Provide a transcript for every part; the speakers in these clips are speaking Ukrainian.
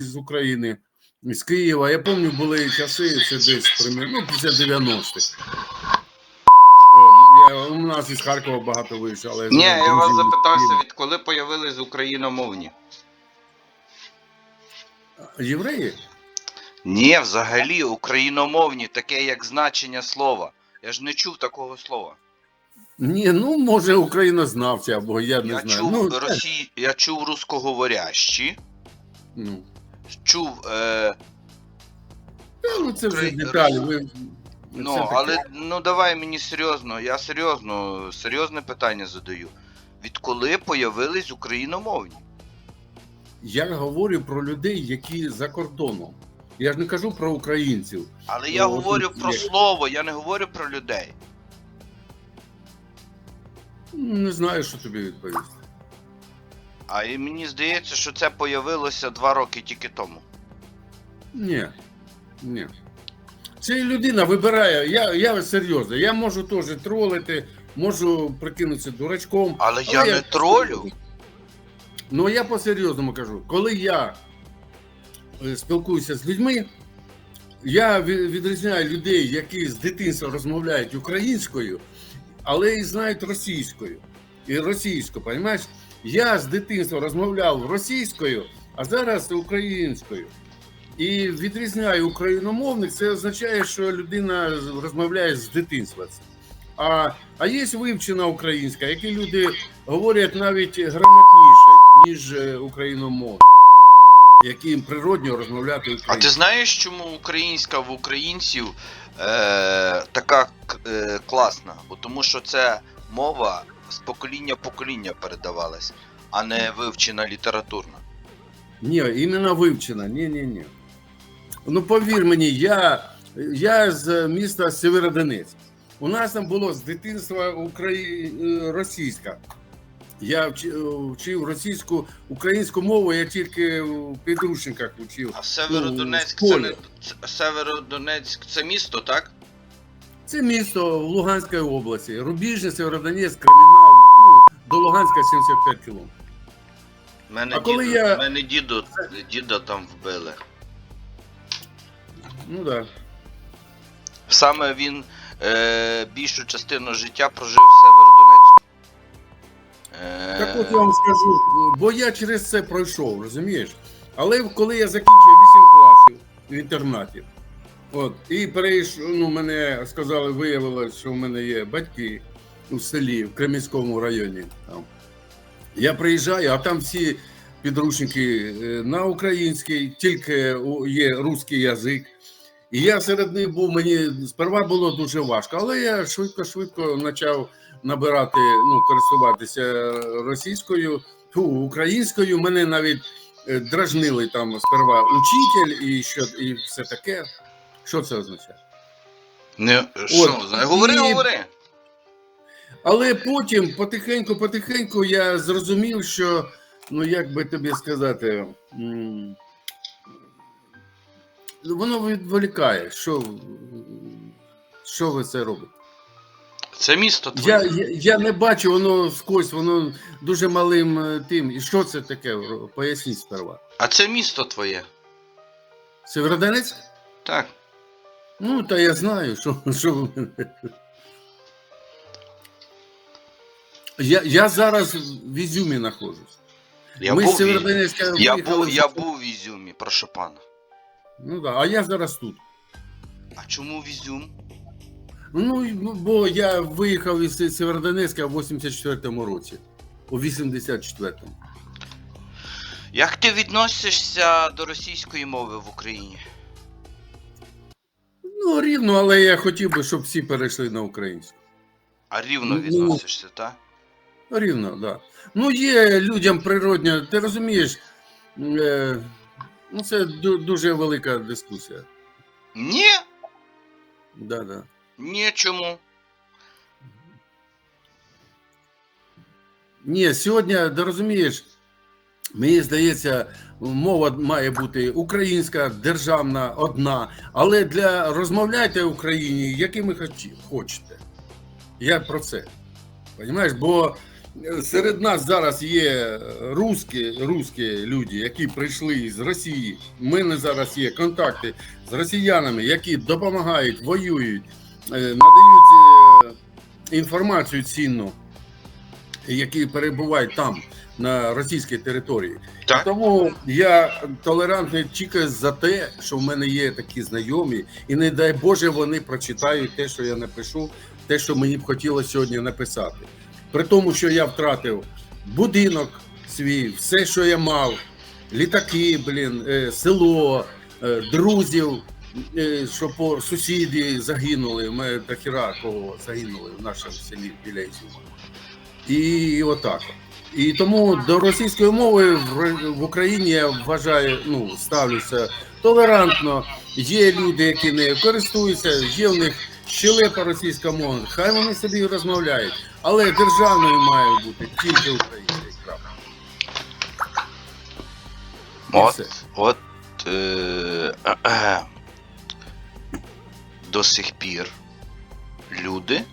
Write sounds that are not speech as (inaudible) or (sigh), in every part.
з України, з Києва. Я пам'ятаю, були часи, це десь примерно, ну, після 90-х. Я- У нас із Харкова багато виїжджали. Ні, я вас запитався, відколи появились україномовні? Євреї? Ні, взагалі україномовні, таке як значення слова. Я ж не чув такого слова. Ні, ну може українознавці або я не я знаю. чув ну, росі... я чув русскоговорящі, ну. Чув. Е... Ну це вже деталі. Ви... Ну, це таке. але ну давай мені серйозно, я серйозно, серйозне питання задаю. Відколи появились україномовні? Я говорю про людей, які за кордоном. Я ж не кажу про українців. Але я Ну, от говорю тут про є. слово, я не говорю про людей. Не знаю, що тобі відповісти. А і мені здається, що це появилося два роки тільки тому. Ні. Ні. Це людина вибирає. Я, я серйозно, я можу теж тролити, можу прикинутися дурачком. Але я не тролю. Ну я по-серйозному кажу, коли я е, спілкуюся з людьми, я відрізняю людей, які з дитинства розмовляють українською, але і знають російською. І російську, розумієш? Я з дитинства розмовляв російською, а зараз українською. І відрізняю україномовних, це означає, що людина розмовляє з дитинства. А, а є вивчена українська, які люди говорять навіть грамотніше, ніж е, україномовні, які природньо розмовляти А ти знаєш, чому українська в українців е, така е, класна? Бо тому що це мова з покоління в покоління передавалась, а не вивчена літературна. Ні, іменно вивчена. Ні, ні, ні. Ну повір мені, я, я з міста Сєвєродонецьк. У нас там було з дитинства Украї... е, російська. Я вчив російську, українську мову, я тільки в підручниках вчив. А Северодонецьк Ну, це в не це- Северодонецьк це місто, так? Це місто в Луганській області. Рубіжне, Сєвєродонецьк, Кремінал, ну, до Луганська 75 кілометрів. Мене А коли діду, я- мене діду, діда там вбили. Ну так. Да. Саме він е, більшу частину життя прожив в Северодонецьку. Е, Так от я вам скажу, бо я через це пройшов, розумієш? Але коли я закінчив 8 класів в інтернаті, от, і перейшов, ну, мене сказали, виявилось, що в мене є батьки у селі, в Кремінському районі. Там. Я приїжджаю, а там всі підручники е, на український, тільки є русський язик. І я серед них був, мені сперва було дуже важко, але я швидко-швидко почав набирати, ну, користуватися російською, ту, українською. Мене навіть е, дражнили там сперва учитель і що і все таке. Що це означає? Не, що, знає? говори, і- говори. Але потім, потихеньку, потихеньку, я зрозумів, що, ну як би тобі сказати, воно відволікає. Що, що ви це робите? Це місто твоє. Я, я, я не бачу, воно скось, воно дуже малим е, тим. І що це таке? Поясніть сперва. А це місто твоє. Северодонецьк? Так. Ну, та я знаю, що, що ви Я, я зараз в Ізюмі знаходжусь. Я Ми з був, в- Северодонецька я, був, я був в Ізюмі, прошу пана. Ну да, а я зараз тут. А чому в Ізюм? Ну, ну, бо я виїхав із Северодонецька в 84-му році. У 84-му. Як ти відносишся до російської мови в Україні? Ну, рівно, але я хотів би, щоб всі перейшли на українську. А рівно Ну, відносишся, так? Рівно, так. Да. Ну, є людям природньо, ти розумієш, е, ну це дуже велика дискусія. Ні, Да, да. ні, чому? Ні, сьогодні, ти розумієш, мені здається, мова має бути українська, державна, одна, але для розмовляйте Україні, якими хоч- хочете. Я про це. Понимаєш? Бо серед нас зараз є русські, русські люди, які прийшли з Росії. У мене зараз є контакти з росіянами, які допомагають, воюють, е, надають е, інформацію цінну, які перебувають там, на російській території. Так. Тому я толерантний тільки за те, що в мене є такі знайомі, і не дай Боже, вони прочитають те, що я напишу, те, що мені б хотілося сьогодні написати. При тому, що я втратив будинок свій, все, що я мав, літаки, блін, е, село, е, друзів, е, що по сусіді загинули. Мене до хіра кого загинули в нашому селі біля Ізюма. І отак. І тому до російської мови в, Україні я вважаю, ну, ставлюся толерантно. Є люди, які нею користуються, є в них щелепа російська мова. Хай вони собі розмовляють. Але державною має бути тільки. І От, от е, е, (clears throat) до сих пір люди.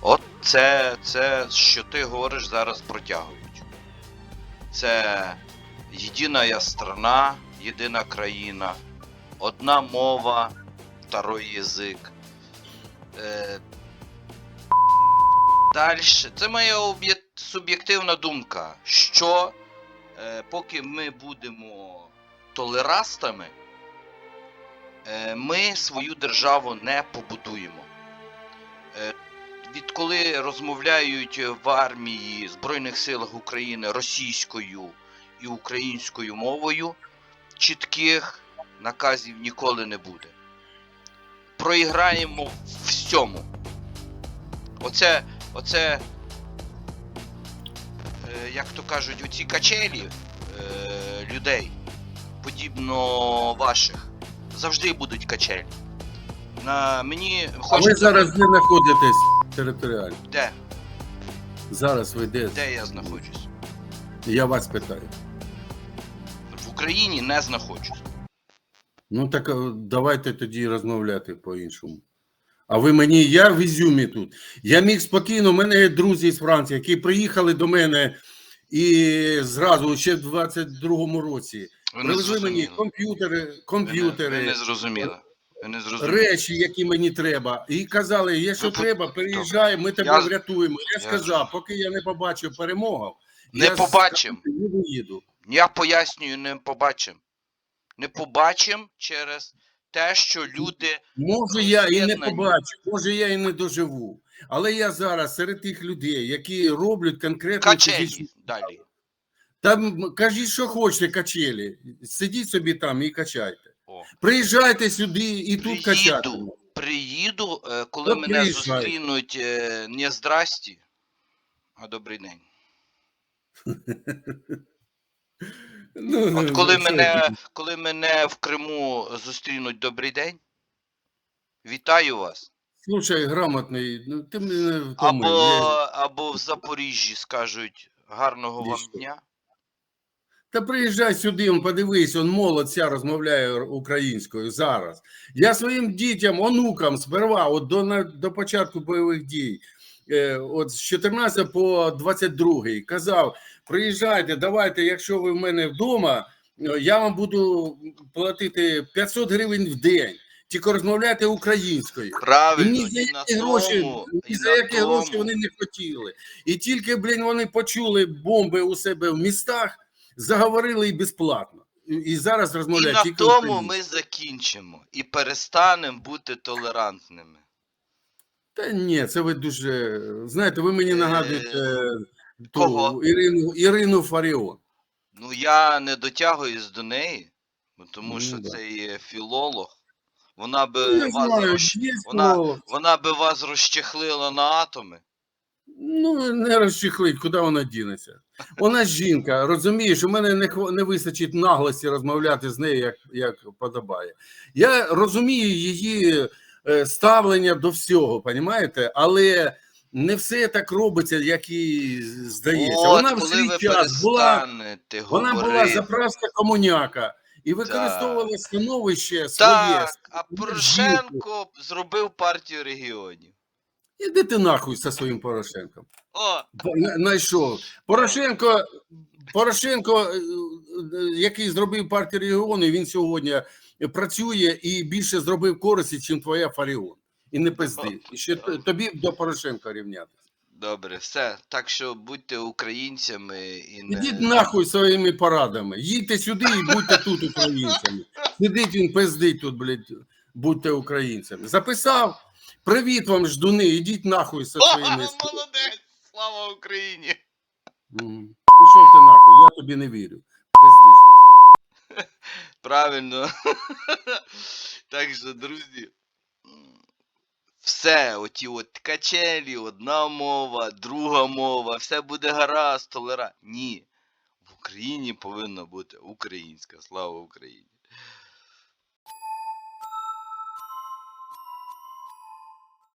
От це, це, що ти говориш, зараз протягують. Це єдина страна, єдина країна, одна мова, второй язик. Е, Далі. Це моя суб'єктивна думка, що е, поки ми будемо толерастами, е, ми свою державу не побудуємо. Е, відколи розмовляють в армії Збройних силах України російською і українською мовою, чітких наказів ніколи не буде. Проіграємо в всьому. Оце, оце е, як то кажуть, оці качелі е, людей, подібно ваших, завжди будуть качелі. На мені А ви хочеться. зараз де знаходитесь територіально? Де? Зараз ви де? Де я знаходжусь? Я вас питаю. В Україні не знаходжусь. Ну так е, давайте тоді розмовляти по-іншому. А ви мені, я в Ізюмі тут. Я міг спокійно, у мене є друзі з Франції, які приїхали до мене і зразу ще в 22-му році. Привезли мені комп'ютери, Ви не, ви не зрозуміли. Ви не зрозуміли. речі, які мені треба. І казали, якщо треба, приїжджай, ми тебе Я- врятуємо. Я, я- сказав, поки я не побачив перемогу, Не я побачим. не виїду. Я пояснюю, не побачим. Не побачим через те, що люди. Може, я і не побачу, може, я і не доживу. Але я зараз серед тих людей, які роблять конкретно Качелі далі. Там кажіть, що хочете, качелі. Сидіть собі там і качайте. О. Приїжджайте сюди і тут Приїду. качати. Приїду, е, коли Ну, мене приїжджай. зустрінуть е, не здрасті, а добрий день. (laughs) Ну, От коли мене, коли мене в Криму зустрінуть добрий день, вітаю вас. Слушай, грамотний, ну ти мене втомив. Або, Я- або в Запоріжжі скажуть гарного вам дня. Та приїжджай сюди, он подивись, он молодь ця розмовляє українською зараз. Я своїм дітям, онукам сперва, от до, на- до початку бойових дій, от з 14 по 22 казав: приїжджайте, давайте, якщо ви в мене вдома, е, я вам буду платити 500 гривень в день. Тільки розмовляйте українською. І Правильно, ні за і на які гроші, тому, ні за які гроші вони не хотіли. І тільки, блін, вони почули бомби у себе в містах, заговорили і безплатно. І, і зараз І на тому ми закінчимо і перестанемо бути толерантними. Та ні, це ви дуже. Знаєте, ви мені Е, нагадуєте ту кого? Ірину, Ірину Фаріон. Ну я не дотягуюсь до неї, бо тому Ну, що да. це є філолог. Вона би Я вас знаю, розч... є вона- слово. вона би вас розчехлила на атоми. Ну, не розчехлить, куди вона дінеться. Вона жінка, розумієш, у мене не, хва- не вистачить наглості розмовляти з нею, як, як подобає. Я розумію її ставлення до всього, понімаєте? але не все так робиться, як їй здається. От, вона в свій час була, вона була заправська комуняка і використовувала становище своє. Так, а. Порошенко зробив партію регіонів. Іди ти нахуй зі своїм Порошенком. О! Найшов. Порошенко, Порошенко, е, е, який зробив партію регіону, він сьогодні працює і більше зробив користі, ніж твоя Фаріон. І не пизди. І ще тобі до Порошенка рівняти. Добре, все. Так що будьте українцями і не. Ідіть нахуй своїми порадами. Їдьте сюди і будьте тут українцями. Сидить він пиздить тут, блядь, будьте українцями. Записав. Привіт вам, ждуни, ідіть нахуй зі О, своїми. молодець! Слава Україні! Пішов ти нахуй, я тобі не вірю. Правильно. (laughs) так що, друзі. Все, оті от качелі, одна мова, друга мова, все буде гаразд, толера. Ні. В Україні повинна бути українська. Слава Україні!